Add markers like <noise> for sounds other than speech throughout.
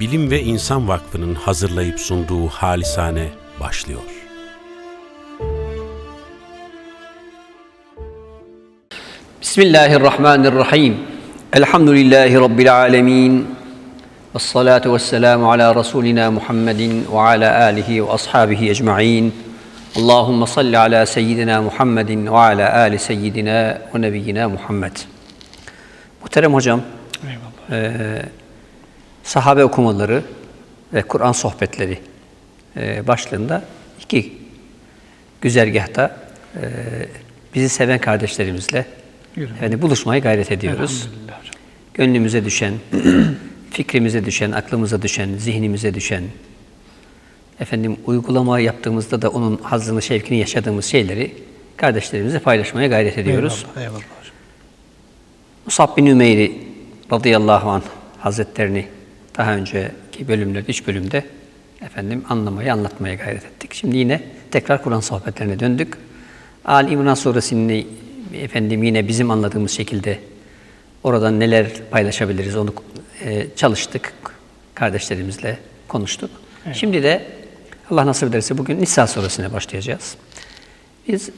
Bilim ve İnsan Vakfı'nın hazırlayıp sunduğu Halisane başlıyor. Bismillahirrahmanirrahim. Elhamdülillahi Rabbil alemin. Ve salatu ve selamu ala Resulina Muhammedin ve ala alihi ve ashabihi ecma'in. Allahümme salli ala seyyidina Muhammedin ve ala ali seyyidina ve nebiyyina Muhammed. Muhterem hocam, eee, sahabe okumaları ve Kur'an sohbetleri eee, başlığında iki güzergahta eee, bizi seven kardeşlerimizle efendim, buluşmaya gayret ediyoruz. Gönlümüze düşen, <clears throat> fikrimize düşen, aklımıza düşen, zihnimize düşen, efendim uygulama yaptığımızda da onun hazzını, şevkini yaşadığımız şeyleri kardeşlerimizle paylaşmaya gayret ediyoruz. Eyvallah, eyvallah hocam. Musab bin Ümeyri radıyallahu anh hazretlerini daha önceki bölümlerde, üç bölümde efendim anlamaya, anlatmaya gayret ettik. Şimdi yine tekrar Kur'an sohbetlerine döndük. Ali İmran suresini efendim yine bizim anladığımız şekilde oradan neler paylaşabiliriz onu e, çalıştık. Kardeşlerimizle konuştuk. Şimdi de Allah nasip ederse bugün Nisa suresine başlayacağız. Biz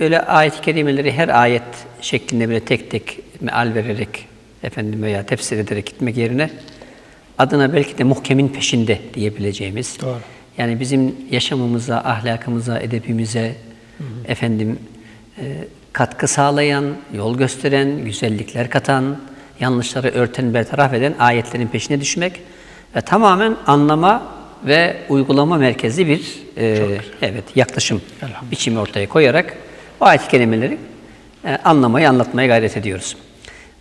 böyle ayet-i kerimeleri her ayet şeklinde böyle tek tek meal vererek efendim veya tefsir ederek gitmek yerine adına belki de muhkemin peşinde diyebileceğimiz Doğru. yani bizim yaşamımıza, ahlakımıza, edebimize efendim e, katkı sağlayan, yol gösteren, güzellikler katan, yanlışları örten, bertaraf eden ayetlerin peşine düşmek ve tamamen anlama ve uygulama merkezli bir e, evet yaklaşım biçimi ortaya koyarak bu ayet-i kerimeleri e, anlamayı, anlatmaya gayret ediyoruz.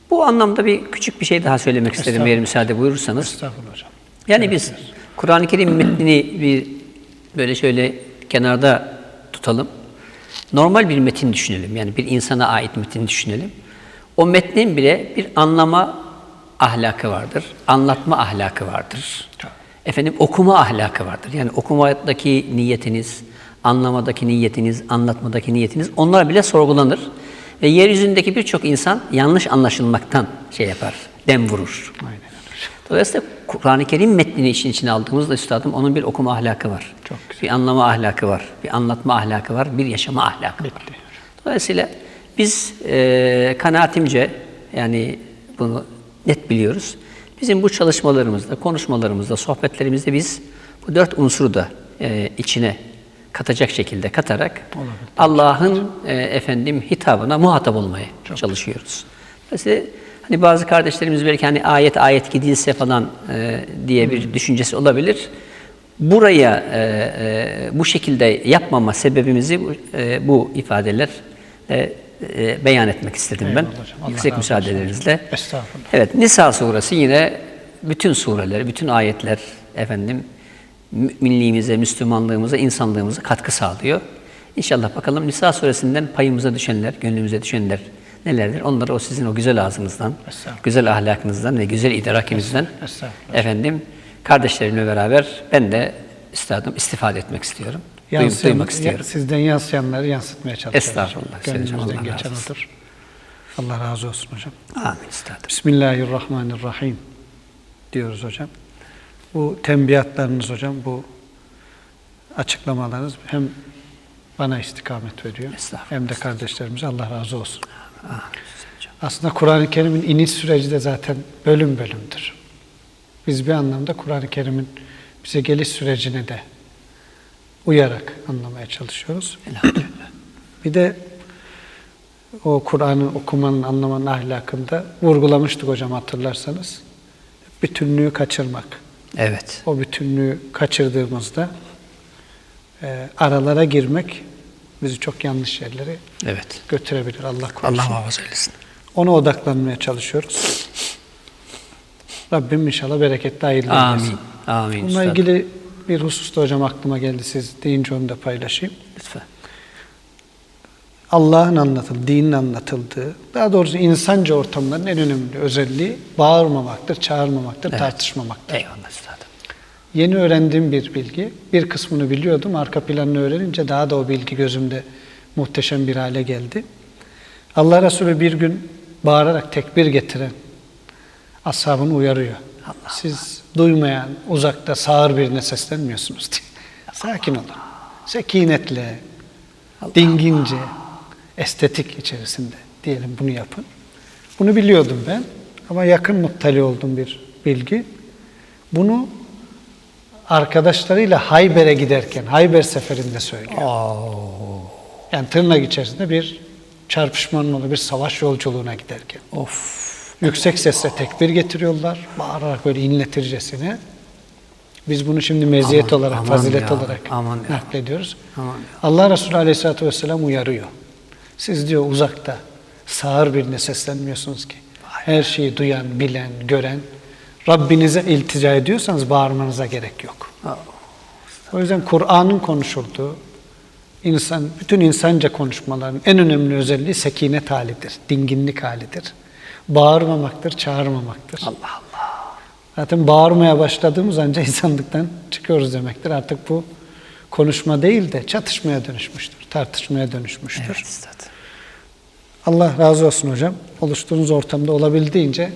Bu anlamda bir küçük bir şey daha söylemek isterim eğer müsaade buyurursanız. Estağfurullah hocam. Yani biz Kur'an-ı Kerim metnini bir böyle şöyle kenarda tutalım. Normal bir metin düşünelim. Yani bir insana ait metin düşünelim. O metnin bile bir anlama ahlakı vardır. Anlatma ahlakı vardır. Efendim okuma ahlakı vardır. Yani okumadaki niyetiniz, anlamadaki niyetiniz, anlatmadaki niyetiniz onlar bile sorgulanır. Ve yeryüzündeki birçok insan yanlış anlaşılmaktan şey yapar, dem vurur. Aynen. Dolayısıyla Kur'an-ı Kerim metnini işin içine aldığımızda üstadım onun bir okuma ahlakı var. Çok güzel. Bir anlama ahlakı var. Bir anlatma ahlakı var. Bir yaşama ahlakı var. Bitti. Dolayısıyla biz e, kanaatimce yani bunu net biliyoruz. Bizim bu çalışmalarımızda, konuşmalarımızda, sohbetlerimizde biz bu dört unsuru da e, içine katacak şekilde katarak Allah'ın e, efendim hitabına muhatap olmaya çalışıyoruz. Mesela hani bazı kardeşlerimiz belki hani ayet ayet gidilse falan e, diye bir düşüncesi olabilir. Buraya e, e, bu şekilde yapmama sebebimizi bu, e, bu ifadeler e, e, beyan etmek istedim ben. Eyvallah hocam. Allah Yüksek müsaadelerinizle. Estağfurullah. Evet, Nisa suresi yine bütün sureler, bütün ayetler efendim müminliğimize, Müslümanlığımıza, insanlığımıza katkı sağlıyor. İnşallah bakalım Nisa suresinden payımıza düşenler, gönlümüze düşenler nelerdir? Onları o sizin o güzel ağzınızdan, güzel ahlakınızdan ve güzel idrakinizden Estağfurullah. efendim kardeşlerimle beraber ben de istedim istifade etmek istiyorum. Yansıyan- duymak istiyorum. sizden yansıyanları yansıtmaya çalışıyoruz. Estağfurullah, Gönlümüzden Allah razı geçen olsun. odur. Allah razı olsun hocam. Amin üstadım. Bismillahirrahmanirrahim diyoruz hocam. Bu tembiyatlarınız hocam, bu açıklamalarınız hem bana istikamet veriyor hem de kardeşlerimize Allah razı olsun. Amin. Aslında Kur'an-ı Kerim'in iniş süreci de zaten bölüm bölümdür. Biz bir anlamda Kur'an-ı Kerim'in bize geliş sürecine de uyarak anlamaya çalışıyoruz. Bir de o Kur'an'ı okumanın, anlamanın ahlakında vurgulamıştık hocam hatırlarsanız. Bütünlüğü kaçırmak. Evet. O bütünlüğü kaçırdığımızda e, aralara girmek bizi çok yanlış yerlere Evet. götürebilir Allah korusun. Allah muhafaza eylesin. Ona odaklanmaya çalışıyoruz. Rabbim inşallah bereketli hayırlı Amin. eylesin. Amin. Bununla üstadım. ilgili bir hususta hocam aklıma geldi siz deyince onu da paylaşayım. Lütfen. Allah'ın anlatıldığı, dinin anlatıldığı, daha doğrusu insanca ortamların en önemli özelliği bağırmamaktır, çağırmamaktır, tartışmamaktır. Eyvallah üstadım. Yeni öğrendiğim bir bilgi, bir kısmını biliyordum, arka planını öğrenince daha da o bilgi gözümde muhteşem bir hale geldi. Allah Resulü bir gün bağırarak tekbir getiren ashabını uyarıyor. Siz duymayan, uzakta sağır birine seslenmiyorsunuz diye. Sakin olun. Sekinetle, dingince, estetik içerisinde diyelim bunu yapın. Bunu biliyordum ben ama yakın muttali olduğum bir bilgi. Bunu arkadaşlarıyla Hayber'e giderken, Hayber seferinde söylüyor. Yani tırnak içerisinde bir çarpışmanın olduğu bir savaş yolculuğuna giderken. Of. Yüksek sesle tekbir getiriyorlar. Bağırarak böyle inletircesine. Biz bunu şimdi meziyet Aman, olarak, aman fazilet ya, olarak aman naklediyoruz. Aman ya. Allah Resulü Aleyhisselatü Vesselam uyarıyor. Siz diyor uzakta, sağır birine seslenmiyorsunuz ki. Her şeyi duyan, bilen, gören, Rabbinize iltica ediyorsanız bağırmanıza gerek yok. O yüzden Kur'an'ın konuşulduğu, insan, bütün insanca konuşmaların en önemli özelliği sekinet halidir, dinginlik halidir. Bağırmamaktır, çağırmamaktır. Allah Allah. Zaten bağırmaya başladığımız anca insanlıktan çıkıyoruz demektir. Artık bu konuşma değil de çatışmaya dönüşmüştür, tartışmaya dönüşmüştür. Evet. Allah razı olsun hocam. Oluştuğunuz ortamda olabildiğince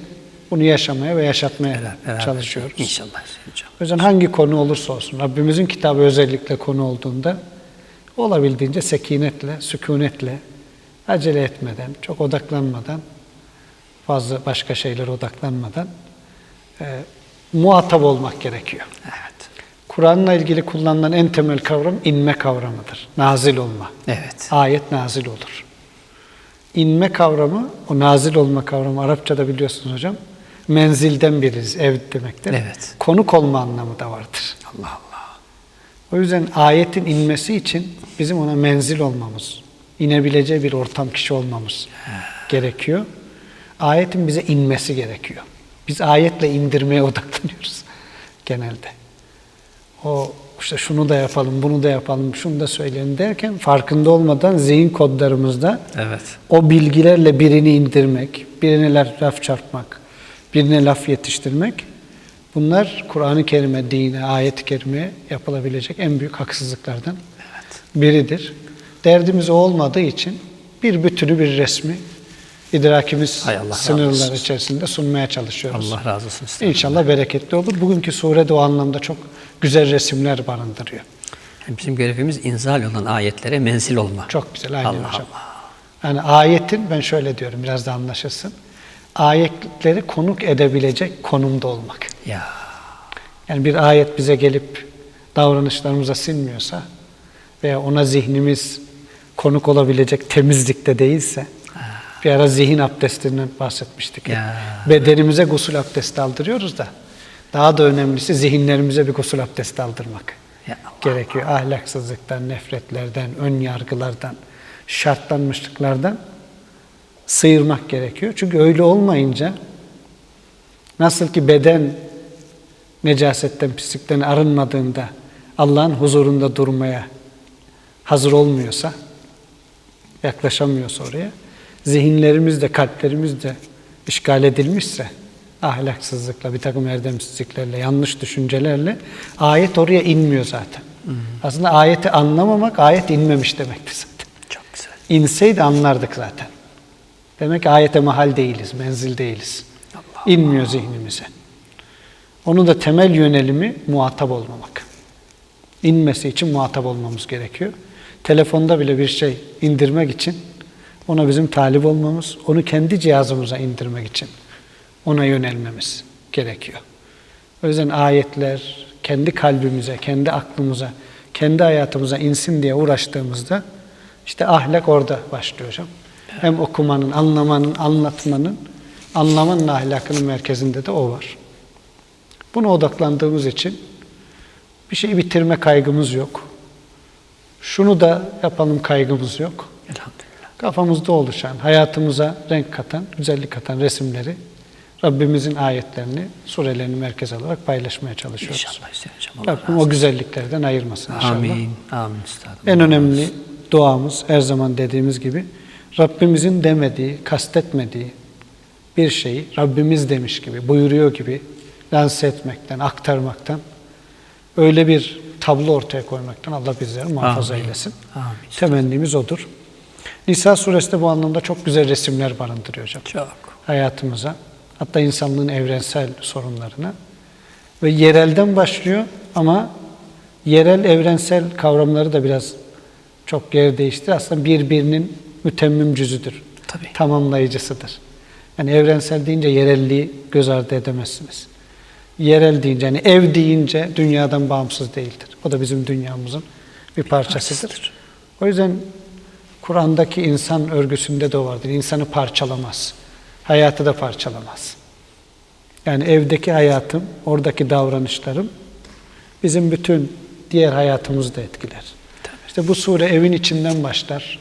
bunu yaşamaya ve yaşatmaya Beraber çalışıyoruz. İnşallah hocam. O yüzden hangi konu olursa olsun, Rabbimizin kitabı özellikle konu olduğunda olabildiğince sekinetle, sükunetle, acele etmeden, çok odaklanmadan, fazla başka şeylere odaklanmadan e, muhatap olmak gerekiyor. Evet. Kur'an'la ilgili kullanılan en temel kavram inme kavramıdır. Nazil olma. Evet. Ayet nazil olur. İnme kavramı, o nazil olma kavramı Arapçada biliyorsunuz hocam. Menzilden biriz, ev demektir. Evet. Konuk olma anlamı da vardır. Allah Allah. O yüzden ayetin inmesi için bizim ona menzil olmamız, inebileceği bir ortam kişi olmamız gerekiyor. Ayetin bize inmesi gerekiyor. Biz ayetle indirmeye <laughs> odaklanıyoruz genelde. O işte şunu da yapalım, bunu da yapalım, şunu da söyleyelim derken farkında olmadan zihin kodlarımızda Evet. o bilgilerle birini indirmek, birine laf çarpmak, birine laf yetiştirmek bunlar Kur'an-ı Kerim'e, dine, ayet-i kerimeye yapılabilecek en büyük haksızlıklardan biridir. Derdimiz o olmadığı için bir bütünü bir resmi idrakimiz Hay Allah sınırlar içerisinde sunmaya çalışıyoruz. Allah razı olsun üstad. İnşallah bereketli olur. Bugünkü sure de o anlamda çok güzel resimler barındırıyor. Yani Bizim görevimiz inzal olan ayetlere menzil olma. Çok güzel, aynen Allah hocam. Allah. Yani ayetin, ben şöyle diyorum biraz da anlaşılsın. Ayetleri konuk edebilecek konumda olmak. Ya. Yani bir ayet bize gelip davranışlarımıza sinmiyorsa veya ona zihnimiz konuk olabilecek temizlikte değilse bir ara zihin abdestinden bahsetmiştik. Ya. Bedenimize gusül abdesti aldırıyoruz da daha da önemlisi zihinlerimize bir gusül abdesti aldırmak Ya Allah. gerekiyor. Ahlaksızlıktan, nefretlerden, ön yargılardan, şartlanmışlıklardan sıyırmak gerekiyor. Çünkü öyle olmayınca nasıl ki beden necasetten, pislikten arınmadığında Allah'ın huzurunda durmaya hazır olmuyorsa, yaklaşamıyorsa oraya, zihinlerimiz de, kalplerimiz de işgal edilmişse, ahlaksızlıkla, bir takım erdemsizliklerle, yanlış düşüncelerle ayet oraya inmiyor zaten. Aslında ayeti anlamamak, ayet inmemiş demektir zaten. Çok güzel. İnseydi anlardık zaten. Demek ki ayete mahal değiliz, menzil değiliz. İnmiyor zihnimize. Onun da temel yönelimi muhatap olmamak. İnmesi için muhatap olmamız gerekiyor. Telefonda bile bir şey indirmek için ona bizim talip olmamız, onu kendi cihazımıza indirmek için ona yönelmemiz gerekiyor. O yüzden ayetler kendi kalbimize, kendi aklımıza, kendi hayatımıza insin diye uğraştığımızda işte ahlak orada başlıyor hocam. Hem okumanın, anlamanın, anlatmanın, anlamanın ahlakının merkezinde de o var. Buna odaklandığımız için bir şeyi bitirme kaygımız yok. Şunu da yapalım kaygımız yok. Elhamdülillah. Kafamızda oluşan, hayatımıza renk katan, güzellik katan resimleri Rabbimizin ayetlerini, surelerini merkez alarak paylaşmaya çalışıyoruz. İnşallah hocam. Rabbim o güzelliklerden ayırmasın inşallah. Amin. Amin üstadım. En önemli duamız her zaman dediğimiz gibi Rabbimizin demediği, kastetmediği bir şeyi Rabbimiz demiş gibi, buyuruyor gibi lanse etmekten, aktarmaktan öyle bir tablo ortaya koymaktan Allah bizleri muhafaza Amin. eylesin. Amin. Temennimiz odur. Nisa suresi de bu anlamda çok güzel resimler barındırıyor hocam. Çok. Hayatımıza, Hatta insanlığın evrensel sorunlarına. Ve yerelden başlıyor ama yerel evrensel kavramları da biraz çok yer değiştir. Aslında birbirinin mütemmim cüzüdür. Tabii. Tamamlayıcısıdır. Yani evrensel deyince yerelliği göz ardı edemezsiniz. Yerel deyince, yani ev deyince dünyadan bağımsız değildir. O da bizim dünyamızın bir parçasıdır. O yüzden Kur'an'daki insan örgüsünde de vardır. İnsanı parçalamaz. Hayatı da parçalamaz. Yani evdeki hayatım, oradaki davranışlarım bizim bütün diğer hayatımızı da etkiler. İşte bu sure evin içinden başlar.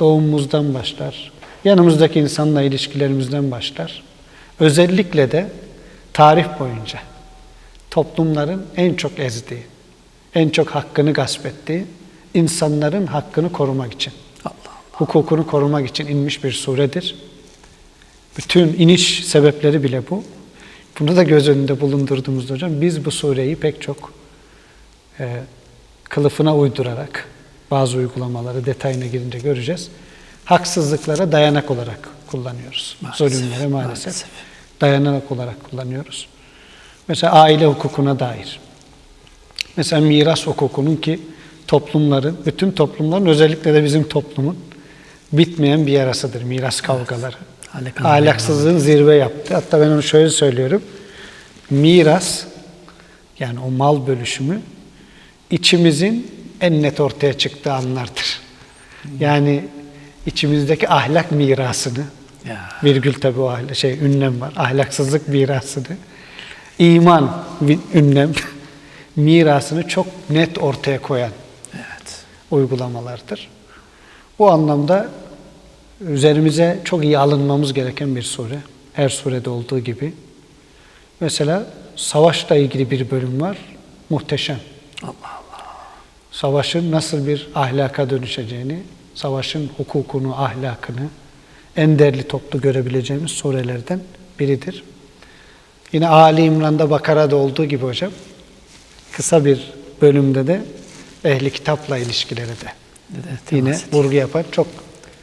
Doğumumuzdan başlar. Yanımızdaki insanla ilişkilerimizden başlar. Özellikle de tarih boyunca toplumların en çok ezdiği, en çok hakkını gasp ettiği insanların hakkını korumak için, hukukunu korumak için inmiş bir suredir. Bütün iniş sebepleri bile bu. Bunu da göz önünde bulundurduğumuzda hocam biz bu sureyi pek çok e, kılıfına uydurarak bazı uygulamaları detayına girince göreceğiz. Haksızlıklara dayanak olarak kullanıyoruz. Maalesef, Zulümlere maalesef, maalesef. dayanak olarak kullanıyoruz. Mesela aile hukukuna dair. Mesela miras hukukunun ki toplumların, bütün toplumların özellikle de bizim toplumun bitmeyen bir yarasıdır miras kavgaları. Ahlak- Ahlaksızlığın zirve yaptı. Hatta ben onu şöyle söylüyorum. Miras yani o mal bölüşümü içimizin en net ortaya çıktığı anlardır. Yani içimizdeki ahlak mirasını Ya. virgül tabi o ahlak, şey ünlem var. Ahlaksızlık mirasını iman ünlem <laughs> mirasını çok net ortaya koyan Evet. uygulamalardır. Bu anlamda üzerimize çok iyi alınmamız gereken bir sure. Her surede olduğu gibi. Mesela savaşla ilgili bir bölüm var. Muhteşem. Allah Allah. Savaşın nasıl bir ahlaka dönüşeceğini, savaşın hukukunu, ahlakını en değerli toplu görebileceğimiz surelerden biridir. Yine Ali İmran'da Bakara'da olduğu gibi hocam, kısa bir bölümde de ehli kitapla ilişkileri de Dede, yine et. vurgu yapan çok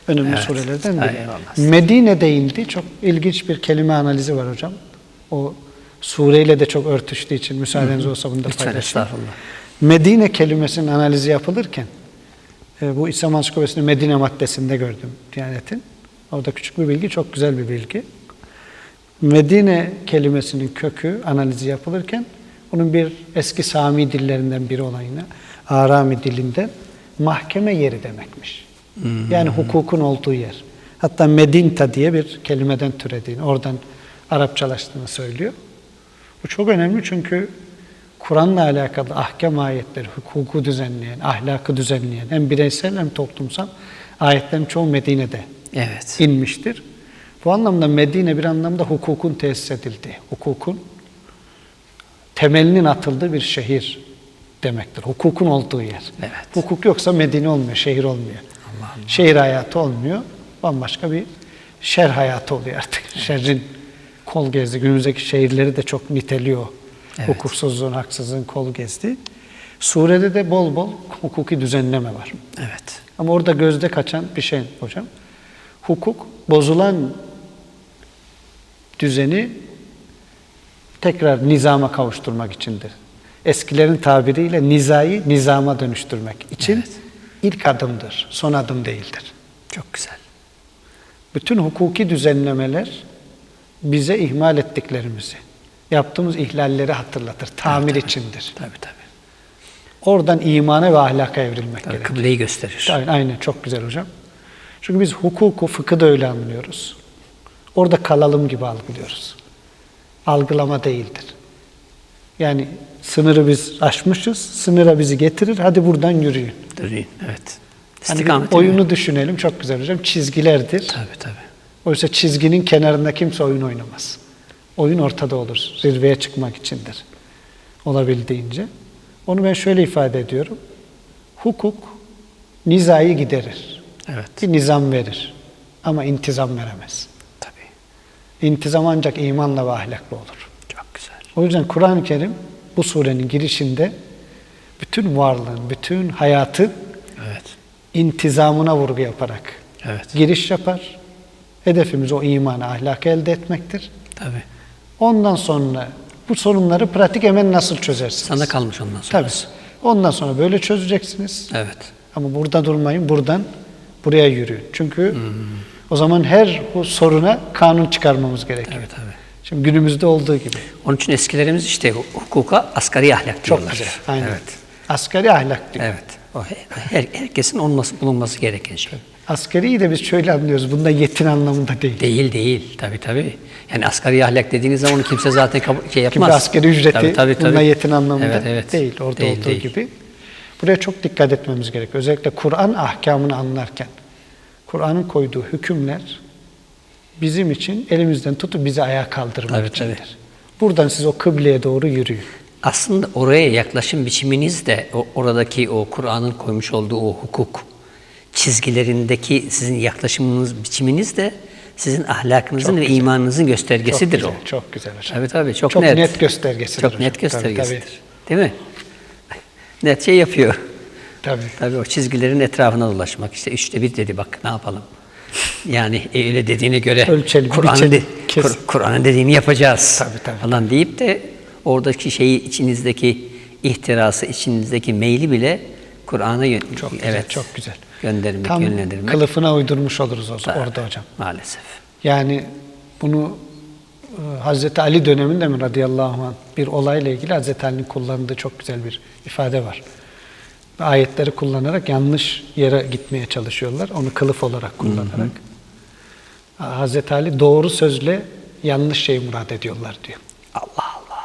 önemli Evet. surelerden biri. eyvallah. Medine değildi. Çok ilginç bir kelime analizi var hocam. O sureyle de çok örtüştüğü için müsaadeniz olsa bunu da paylaşayım. estağfurullah. Medine kelimesinin analizi yapılırken e, bu İslam Ansiklopedisi'nin Medine maddesinde gördüm Diyanet'in. Orada küçük bir bilgi, çok güzel bir bilgi. Medine kelimesinin kökü analizi yapılırken onun bir eski Sami dillerinden biri olan yine Arami dilinden mahkeme yeri demekmiş. Yani hukukun olduğu yer. Hatta Medinta diye bir kelimeden türediğini, oradan Arapçalaştığını söylüyor. Bu çok önemli çünkü Kur'an'la alakalı ahkam ayetleri, hukuku düzenleyen, ahlakı düzenleyen hem bireysel hem toplumsal ayetlerin çoğu Medine'de Evet. inmiştir. Bu anlamda Medine bir anlamda hukukun tesis edildiği, hukukun temelinin atıldığı bir şehir demektir. Hukukun olduğu yer. Evet. Hukuk yoksa Medine olmuyor, şehir olmuyor. Şehir hayatı olmuyor. Bambaşka bir şer hayatı oluyor artık. Şerrin kol gezdi. Günümüzdeki şehirleri de çok niteliyor. Evet. Hukuksuzluğun, haksızlığın kol gezdi. Surede de bol bol hukuki düzenleme var. Evet. Ama orada gözde kaçan bir şey hocam. Hukuk bozulan düzeni tekrar nizama kavuşturmak içindir. Eskilerin tabiriyle nizayı nizama dönüştürmek için Evet. ilk adımdır, son adım değildir. Çok güzel. Bütün hukuki düzenlemeler bize ihmal ettiklerimizi, yaptığımız ihlalleri hatırlatır, tamir içindir. Tabii tabii. Oradan imana ve ahlaka evrilmek tabii gerekir. kıbleyi gösterir. Aynen, aynen çok güzel hocam. Çünkü biz hukuku, fıkı da öyle anlıyoruz. Orada kalalım gibi algılıyoruz. Algılama değildir. Yani sınırı biz aşmışız, sınıra bizi getirir, hadi buradan yürüyün. Yürüyün, Evet. Hani oyunu düşünelim, çok güzel hocam. Çizgilerdir. Tabii tabii. Oysa çizginin kenarında kimse oyun oynamaz. Oyun ortada olur, zirveye çıkmak içindir. Olabildiğince. Onu ben şöyle ifade ediyorum. Hukuk nizayı giderir. Evet. Bir nizam verir. Ama intizam veremez. Tabii. İntizam ancak imanla ve ahlakla olur. O yüzden Kur'an-ı Kerim bu surenin girişinde bütün varlığın, bütün hayatın Evet. intizamına vurgu yaparak Evet. giriş yapar. Hedefimiz o imanı, ahlakı elde etmektir. Tabii. Ondan sonra bu sorunları pratik hemen nasıl çözersiniz? Sana kalmış ondan sonra. Tabii. Ondan sonra böyle çözeceksiniz. Evet. Ama burada durmayın, buradan buraya yürüyün. Çünkü Hmm. o zaman her bu soruna kanun çıkarmamız gerekiyor. Evet, tabii. Şimdi günümüzde olduğu gibi. Onun için eskilerimiz işte hukuka asgari ahlak Çok diyorlar. güzel. Aynen. Evet. Asgari ahlak diyor. Evet. O he- her, herkesin olması bulunması gereken şey. Askeriyi de biz şöyle anlıyoruz. Bunda yetin anlamında değil. Değil değil. Tabii tabii. Yani asgari ahlak dediğiniz zaman onu kimse zaten şey yapmaz. Gibi askeri ücreti Tabii, tabii, tabii. bununla yetin anlamında Evet, evet. değil. Orada Değil, olduğu değil. gibi. Buraya çok dikkat etmemiz gerekiyor. Özellikle Kur'an ahkamını anlarken. Kur'an'ın koyduğu hükümler bizim için elimizden tutup bizi ayağa kaldırmak Tabii, içindir. tabii. Buradan siz o kıbleye doğru yürüyün. Aslında oraya yaklaşım biçiminiz de o, oradaki o Kur'an'ın koymuş olduğu o hukuk çizgilerindeki sizin yaklaşımınız biçiminiz de sizin ahlakınızın ve imanınızın göstergesidir çok o. güzel, Çok güzel hocam. Tabii tabii çok, Çok net. net göstergesidir Çok hocam. net Tabii, göstergesidir. Değil mi? Net şey yapıyor. Tabii. Tabii o çizgilerin etrafına dolaşmak. İşte üçte bir dedi bak ne yapalım. Yani e, öyle dediğine göre Kur'an'ın de-. Kur- Kur'an'ın dediğini yapacağız. Tabii, tabii. Falan deyip de oradaki şeyi içinizdeki ihtirası, içinizdeki meyli bile Kur'an'a yön- Çok güzel, evet, çok güzel. göndermek, Tam yönlendirmek. kılıfına uydurmuş oluruz o- Tabii, orada hocam. Maalesef. Yani bunu e, Hazreti Ali döneminde mi radıyallahu anh bir olayla ilgili Hazreti Ali'nin kullandığı çok güzel bir ifade var. Ayetleri kullanarak yanlış yere gitmeye çalışıyorlar. Onu kılıf olarak kullanarak. Hazreti Ali doğru sözle yanlış şeyi murad ediyorlar diyor. Allah Allah.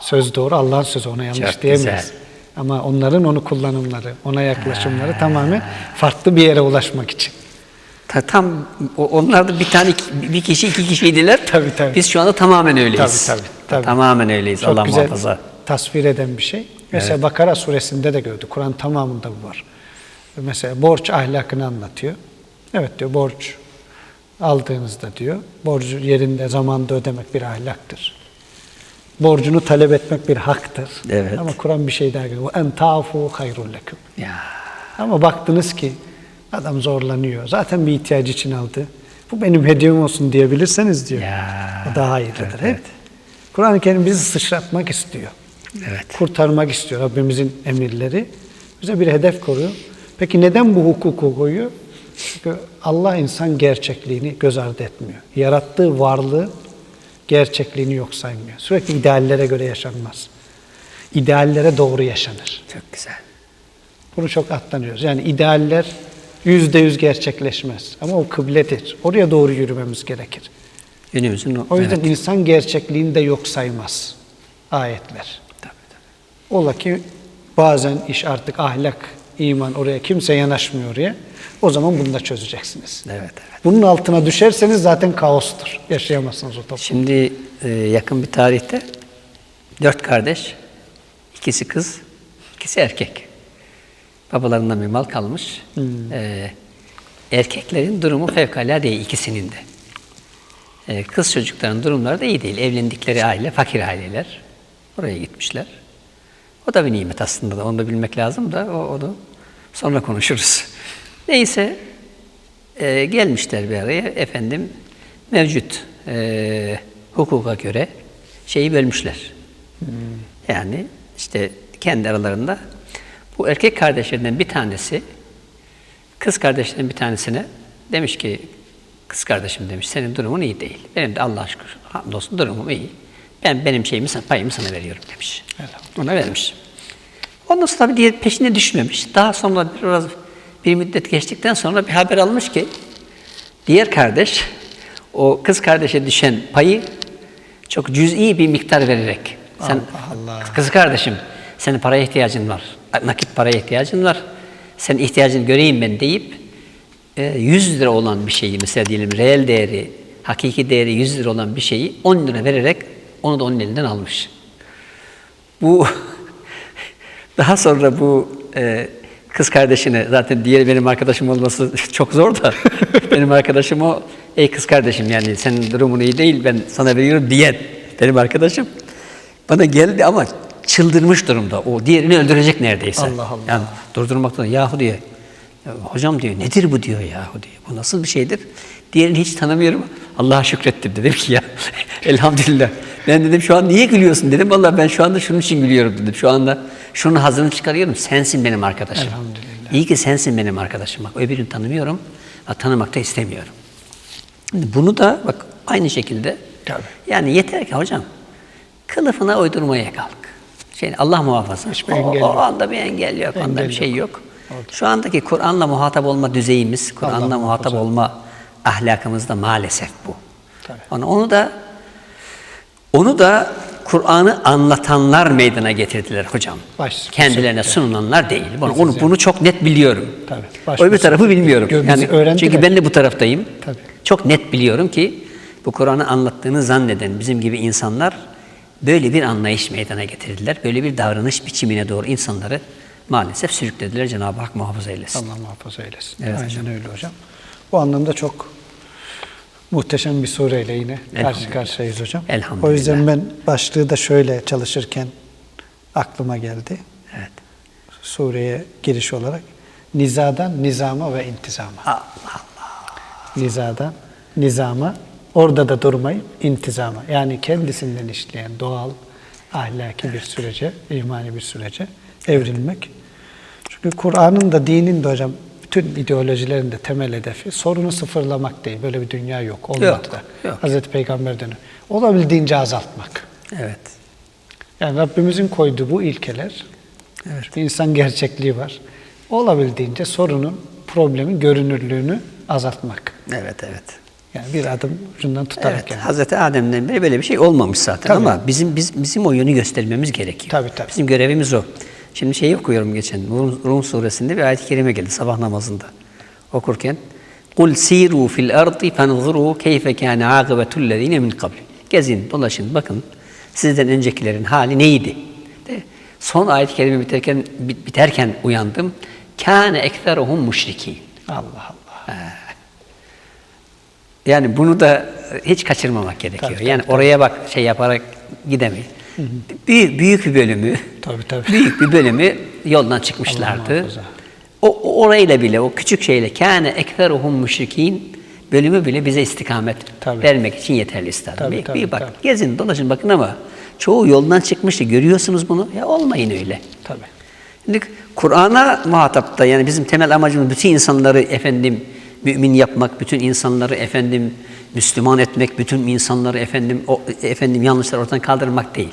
Söz doğru, Allah'ın sözü ona yanlış Çok diyemeyiz. güzel. Ama onların onu kullanımları, ona yaklaşımları tamamen farklı bir yere ulaşmak için. Ta- tam onlar da bir tane bir kişi iki kişiydiler. Tabii, tabii. Biz şu anda tamamen öyleyiz. Tabii, tabii, tabii. Tamamen öyleyiz. Çok Allah güzel muhafaza. tasvir eden bir şey. Mesela Bakara suresinde de gördük. Kur'an tamamında bu var. Mesela borç ahlakını anlatıyor. Evet diyor borç aldığınızda diyor borcu yerinde zamanda ödemek bir ahlaktır. Borcunu talep etmek bir haktır. Evet. Ama Kur'an bir şey daha diyor. En tafu hayrul lekum. Ya. Ama baktınız ki adam zorlanıyor. Zaten bir ihtiyacı için aldı. Bu benim hediyem olsun diyebilirseniz diyor. Ya, O daha hayırlıdır. evet, evet. Kur'an-ı Kerim bizi sıçratmak istiyor. Evet. Kurtarmak istiyor Rabbimizin emirleri. Bize bir hedef koruyor. Peki neden bu hukuku koyuyor? Çünkü Allah insan gerçekliğini göz ardı etmiyor. Yarattığı varlığı gerçekliğini yok saymıyor. Sürekli ideallere göre yaşanmaz. İdeallere doğru yaşanır. Çok güzel. Bunu çok atlanıyoruz. Yani idealler yüzde yüz gerçekleşmez. Ama o kıbledir. Oraya doğru yürümemiz gerekir. Günümüzün o, O yüzden evet. insan gerçekliğini de yok saymaz ayetler. Ola ki bazen iş artık ahlak, iman oraya kimse yanaşmıyor oraya. O zaman bunu da çözeceksiniz. Evet, evet. Bunun altına düşerseniz zaten kaostur. Yaşayamazsınız o toplumda. Şimdi e, yakın bir tarihte dört kardeş, ikisi kız, ikisi erkek. Babalarından bir mal kalmış. E, erkeklerin durumu fevkalade iyi ikisinin de. E, kız çocukların durumları da iyi değil. Evlendikleri aile fakir aileler. Oraya gitmişler. O da bir nimet aslında da onu da bilmek lazım da o, onu sonra konuşuruz. Neyse e, gelmişler bir araya efendim mevcut e, hukuka göre şeyi bölmüşler. Yani işte kendi aralarında bu erkek kardeşlerinden bir tanesi kız kardeşlerinden bir tanesine demiş ki kız kardeşim demiş senin durumun iyi değil. Benim de Allah şükür hamdolsun durumum iyi. Ben benim şeyimi payımı sana veriyorum demiş. Ona vermiş. Ondan sonra tabii diğer peşine düşmemiş. Daha sonra biraz bir müddet geçtikten sonra bir haber almış ki diğer kardeş o kız kardeşe düşen payı çok cüz'i bir miktar vererek sen Allah Allah. kız kardeşim senin paraya ihtiyacın var. Nakit paraya ihtiyacın var. Sen ihtiyacını göreyim ben deyip e, 100 lira olan bir şeyi mesela diyelim reel değeri, hakiki değeri 100 lira olan bir şeyi 10 lira vererek onu da onun elinden almış. Bu <laughs> daha sonra bu e, kız kardeşine zaten diğer benim arkadaşım olması <laughs> çok zor da <laughs> benim arkadaşım o ey kız kardeşim yani senin durumun iyi değil ben sana veriyorum diyen benim arkadaşım bana geldi ama çıldırmış durumda. O diğerini öldürecek neredeyse. Allah Allah. Yani durdurmaktan yahu. "Ya hocam diyor nedir bu diyor yahu diyor. Bu nasıl bir şeydir? Diğerini hiç tanımıyorum. Allah'a şükrettim dedim ki ya elhamdülillah. Ben dedim şu an niye gülüyorsun dedim. Vallahi ben şu anda şunun için gülüyorum dedim. Şu anda şunun hazını çıkarıyorum. Sensin benim arkadaşım. Elhamdülillah. İyi ki sensin benim arkadaşım. Bak öbürünü tanımıyorum. Tanımak da istemiyorum. Şimdi Bunu da bak aynı şekilde Tabii. yani yeter ki hocam kılıfına uydurmaya kalk. Şey, Allah muhafaza. Hiçbir o, engel o anda bir engel yok. onda Engel bir şey yok. yok. Şu andaki Kur'an'la muhatap olma düzeyimiz, Kur'an'la muhatap olma ahlakımız da maalesef bu. Tabii. Onu, onu da onu da Kur'an'ı anlatanlar meydana getirdiler hocam. Baş- Kendilerine sunulanlar değil. Bunu, onu, yani. bunu çok net biliyorum. Tabii, baş- Öbür tarafı bilmiyorum. Yani çünkü ben de bu taraftayım. Tabii. Çok net biliyorum ki bu Kur'an'ı anlattığını zanneden bizim gibi insanlar böyle bir anlayış meydana getirdiler. Böyle bir davranış biçimine doğru insanları maalesef sürüklediler. Cenab-ı Hak muhafaza eylesin. Allah muhafaza eylesin. Evet Aynen hocam. öyle hocam. Bu anlamda çok muhteşem bir sureyle yine karşı karşıyayız hocam. Elhamdülillah. O yüzden ben başlığı da şöyle çalışırken aklıma geldi. Evet. Sureye giriş olarak nizadan nizama ve intizama. Allah Allah. Nizadan nizama orada da durmayıp intizama. Yani kendisinden işleyen doğal ahlaki bir sürece, imani bir sürece evrilmek. Çünkü Kur'an'ın da dinin de hocam bütün ideolojilerin de temel hedefi sorunu sıfırlamak değil. Böyle bir dünya yok. Olmadı Yok, da. yok. Hazreti Peygamber dönemi. Olabildiğince azaltmak. Evet. Yani Rabbimizin koyduğu bu ilkeler, bir insan gerçekliği var. Olabildiğince sorunun, problemin görünürlüğünü azaltmak. Evet, evet. Yani bir adım ucundan tutarak Evet, yani. Hazreti Adem'den beri böyle bir şey olmamış zaten Tabii. ama bizim biz, bizim o yönü göstermemiz gerekiyor. Tabii, tabii. Bizim görevimiz o. Şimdi şeyi okuyorum geçen Rum, Rum suresinde bir ayet-i kerime geldi sabah namazında. Okurken "Kul siru fil ardi fanzuru keyfe kana akibetul lezine min qabl." Gezin, dolaşın, bakın sizden öncekilerin hali neydi? De, son ayet-i kerime biterken bit- biterken uyandım. Kâne ekseruhum müşrikin. Allah Allah. Yani bunu da hiç kaçırmamak gerekiyor. Tabii, yani tabii, oraya bak şey yaparak gidemeyiz. Büyük, büyük bir bölümü, Tabii, tabii. büyük bir bölümü yoldan çıkmışlardı. o orayla bile, o küçük şeyle kâne ekferuhum müşrikin bölümü bile bize istikamet Tabii. vermek için yeterli üstadım. Tabii, bir, tabii, bir bak, tabii. gezin, dolaşın bakın ama çoğu yoldan çıkmıştı. Görüyorsunuz bunu. Ya olmayın öyle. Tabii. Şimdi Kur'an'a muhatapta yani bizim temel amacımız bütün insanları efendim mümin yapmak, bütün insanları efendim Müslüman etmek, bütün insanları efendim o efendim yanlışları ortadan kaldırmak değil.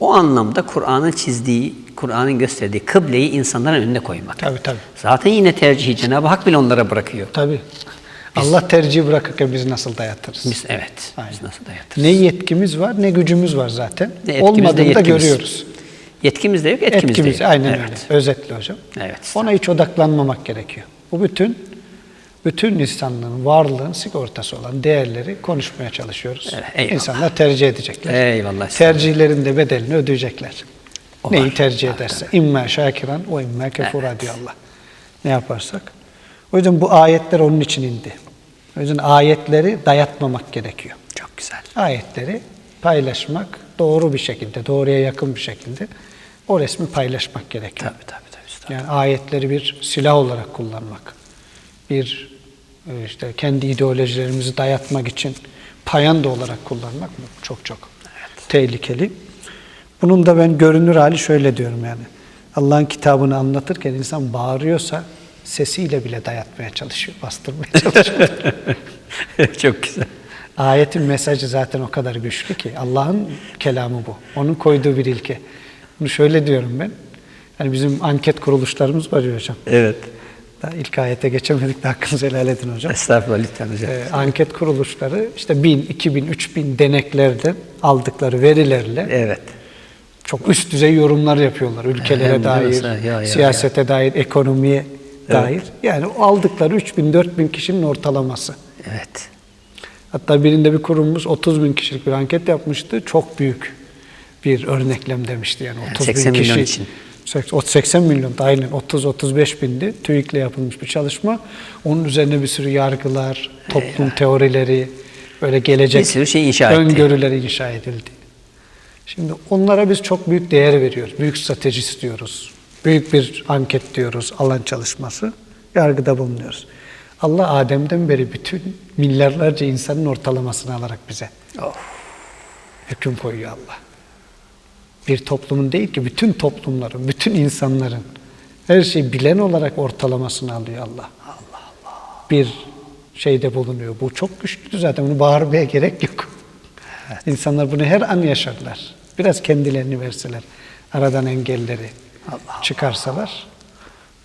O anlamda Kur'an'ın çizdiği, Kur'an'ın gösterdiği kıbleyi insanların önüne koymak. Tabii, tabii. Zaten yine tercihi Cenab-ı Hak bile onlara bırakıyor. Tabii. Allah tercihi bırakırken biz nasıl dayatırız? Biz evet. Aynen. Biz nasıl dayatırız? Ne yetkimiz var ne gücümüz var zaten. Ne Olmadığını da görüyoruz. Yetkimiz de yok, etkimiz, Etkimiz de yok. aynen evet. öyle. Özetle hocam. Evet. Ona hiç odaklanmamak gerekiyor. Bu bütün bütün insanlığın, varlığın sigortası olan değerleri konuşmaya çalışıyoruz. Evet, eyvallah. İnsanlar tercih edecekler. Eyvallah. Tercihlerin de bedelini ödeyecekler. O Neyi var. tercih ederse. İmmâ şakiran o immâ kefura diyor Allah. Ne yaparsak. O yüzden bu ayetler onun için indi. O yüzden ayetleri dayatmamak gerekiyor. Çok güzel. Ayetleri paylaşmak doğru bir şekilde, doğruya yakın bir şekilde o resmi paylaşmak gerekiyor. Tabii tabii tabii. üstadım. Yani ayetleri bir silah olarak kullanmak, bir işte kendi ideolojilerimizi dayatmak için payanda olarak kullanmak çok çok tehlikeli. Bunun da ben görünür hali şöyle diyorum yani. Allah'ın kitabını anlatırken insan bağırıyorsa sesiyle bile dayatmaya çalışıyor, bastırmaya <laughs> çalışıyor. <laughs> Çok güzel. Ayetin mesajı zaten o kadar güçlü ki. Allah'ın kelamı bu. Onun koyduğu bir ilke. Bunu şöyle diyorum ben. Hani bizim anket kuruluşlarımız var hocam. Evet. Daha ilk ayete geçemedik de hakkınızı helal edin hocam. Estağfurullah lütfen hocam. Ee, anket kuruluşları işte 1000, 2000, 3000 deneklerden aldıkları verilerle Evet. çok üst düzey yorumlar yapıyorlar. Ülkelere Hem dair, ya, ya, siyasete dair, ekonomiye dair. Yani aldıkları 3000, 4000 kişinin ortalaması. Evet. Hatta birinde bir kurumumuz 30 bin kişilik bir anket yapmıştı. Çok büyük bir örneklem demişti yani. Yani 30 80 bin kişi, için. Seks- o 80 milyon da aynen 30-35 bindi. TÜİK'le yapılmış bir çalışma. Onun üzerine bir sürü yargılar, toplum teorileri, böyle gelecek Bir sürü şey inşa etti. öngörüleri inşa edildi. Şimdi onlara biz çok büyük değer veriyoruz. Büyük strateji istiyoruz. Büyük bir anket diyoruz, alan çalışması. Yargıda bulunuyoruz. Allah Adem'den beri bütün milyarlarca insanın ortalamasını alarak bize hüküm koyuyor Allah. Bir toplumun değil ki bütün toplumların, bütün insanların her şeyi bilen olarak ortalamasını alıyor Allah. Bir şeyde bulunuyor. Bu çok güçlü zaten. Bunu bağırmaya gerek yok. İnsanlar bunu her an yaşarlar. Biraz kendilerini verseler. Aradan engelleri çıkarsalar.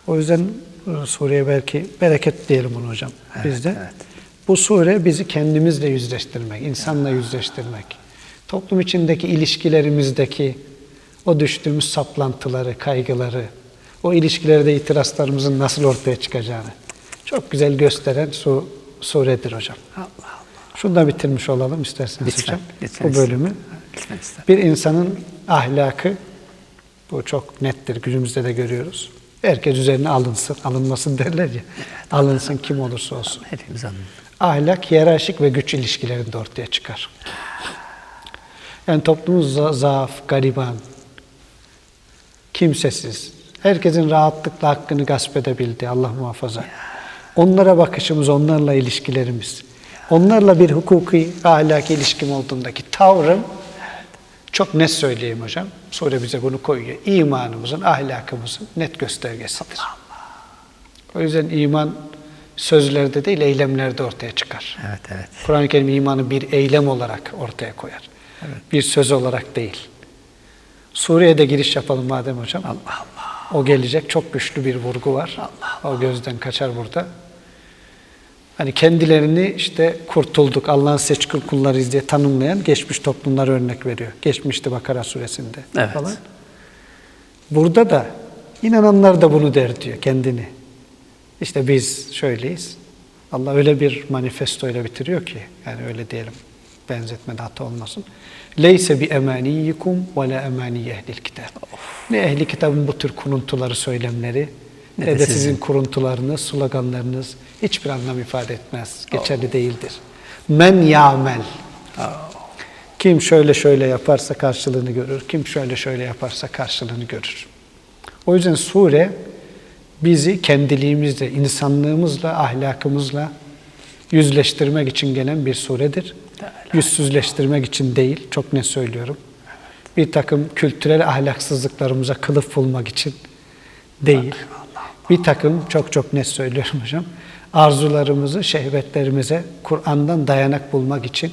O yüzden e, Suriye belki bereket diyelim bunu hocam. Bizde. Bu sure bizi kendimizle yüzleştirmek, insanla yüzleştirmek. Toplum içindeki ilişkilerimizdeki o düştüğümüz saplantıları, kaygıları, o ilişkilerde itirazlarımızın nasıl ortaya çıkacağını çok güzel gösteren su, suredir hocam. Şunu da bitirmiş olalım isterseniz Lütfen, hocam. lütfen bu bölümü. Lütfen isterim. Bir insanın ahlakı, bu çok nettir, günümüzde de görüyoruz. Herkes üzerine alınsın, alınmasın derler ya. Alınsın kim olursa olsun. Hepimiz. Ahlak, hiyerarşik ve güç ilişkilerinde ortaya çıkar. Yani toplumumuz za- zaaf, gariban, kimsesiz, herkesin rahatlıkla hakkını gasp edebildiği Allah muhafaza. Onlara bakışımız, onlarla ilişkilerimiz, onlarla bir hukuki, ahlaki ilişkim olduğundaki tavrım çok net söyleyeyim hocam. Sure bize bunu koyuyor. İmanımızın, ahlakımızın net göstergesidir. O yüzden iman sözlerde değil, eylemlerde ortaya çıkar. Evet evet. Kur'an-ı Kerim imanı bir eylem olarak ortaya koyar. Bir söz olarak değil. Suriye'de de giriş yapalım madem hocam. Allah Allah. O gelecek çok güçlü bir vurgu var. Allah O gözden kaçar burada. Hani kendilerini işte kurtulduk, Allah'ın seçkin kullarıyız diye tanımlayan geçmiş toplumlar örnek veriyor. Geçmişti Bakara suresinde Evet. falan. Burada da inananlar da bunu der diyor kendini. İşte biz şöyleyiz. Allah öyle bir manifesto ile bitiriyor ki yani öyle diyelim benzetmede hata olmasın. Leyse bi emaniyikum ve la emani ehlil kitab. Ne ehli kitabın bu tür kuruntuları, söylemleri ne, Ne de de sizin. sizin kuruntularınız, sloganlarınız hiçbir anlam ifade etmez. Geçerli değildir. Men ya'mel. Kim şöyle şöyle yaparsa karşılığını görür. Kim şöyle şöyle yaparsa karşılığını görür. O yüzden sure bizi kendiliğimizle, insanlığımızla, ahlakımızla yüzleştirmek için gelen bir suredir. Yüzsüzleştirmek için değil, çok net söylüyorum. Bir takım kültürel ahlaksızlıklarımıza kılıf bulmak için değil. Bir takım, çok çok net söylüyorum hocam, arzularımızı, şehvetlerimize Kur'an'dan dayanak bulmak için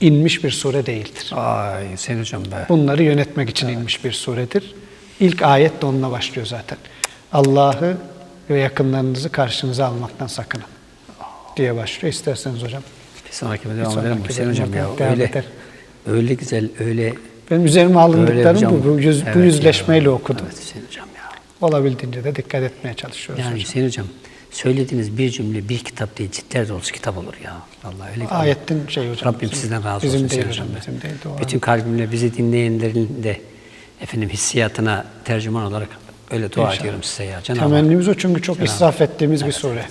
inmiş bir sure değildir. Ay Hüseyin Hocam be. Bunları yönetmek için inmiş bir suredir. İlk ayet de onunla başlıyor zaten. Allah'ı ve yakınlarınızı karşınıza almaktan sakının diye başlıyor. İsterseniz hocam. Bir sonraki bölüme Bir devam edelim sonraki Hüseyin Hocam ya. Öyle, eder. öyle güzel, öyle Benim üzerime alındıklarım bu. Bu, yüz, bu Evet yüzleşmeyle ya. okudum. Evet Hüseyin Hocam ya. Olabildiğince de dikkat etmeye çalışıyoruz Yani hocam. Hüseyin Hocam söylediğiniz bir cümle bir kitap değil, ciltler dolusu kitap olur ya. Vallahi öyle. Ayetin şey hocam. Rabbim bizim- sizden razı bizim olsun değil hocam. Bizim değil. Doğru. Bütün kalbimle bizi dinleyenlerin de efendim hissiyatına tercüman olarak öyle dua İnşallah. ediyorum size ya. Cenab-ı Temennimiz o çünkü çok israf ettiğimiz bir sure.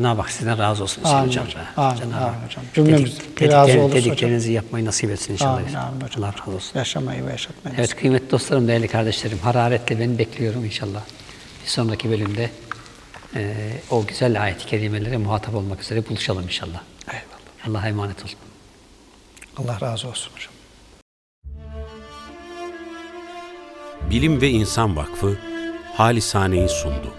Cenab-ı Hak sizden razı olsun Hüseyin Amin Hocam. hocam. Amin, Cenab-ı Hak hocam. Cümlemiz dedik- razı dediklerin- olursa hocam. Dediklerinizi yapmayı nasip etsin inşallah. Amin, amin hocam. Allah razı olsun. Yaşamayı ve yaşatmayı. Evet kıymetli dostlarım, değerli kardeşlerim, hararetle beni bekliyorum inşallah. Bir sonraki bölümde eee, o güzel ayet-i kerimelere muhatap olmak üzere buluşalım inşallah. Eyvallah. Allah'a emanet olun. Allah razı olsun hocam. Bilim ve İnsan Vakfı Halisane'yi sundu.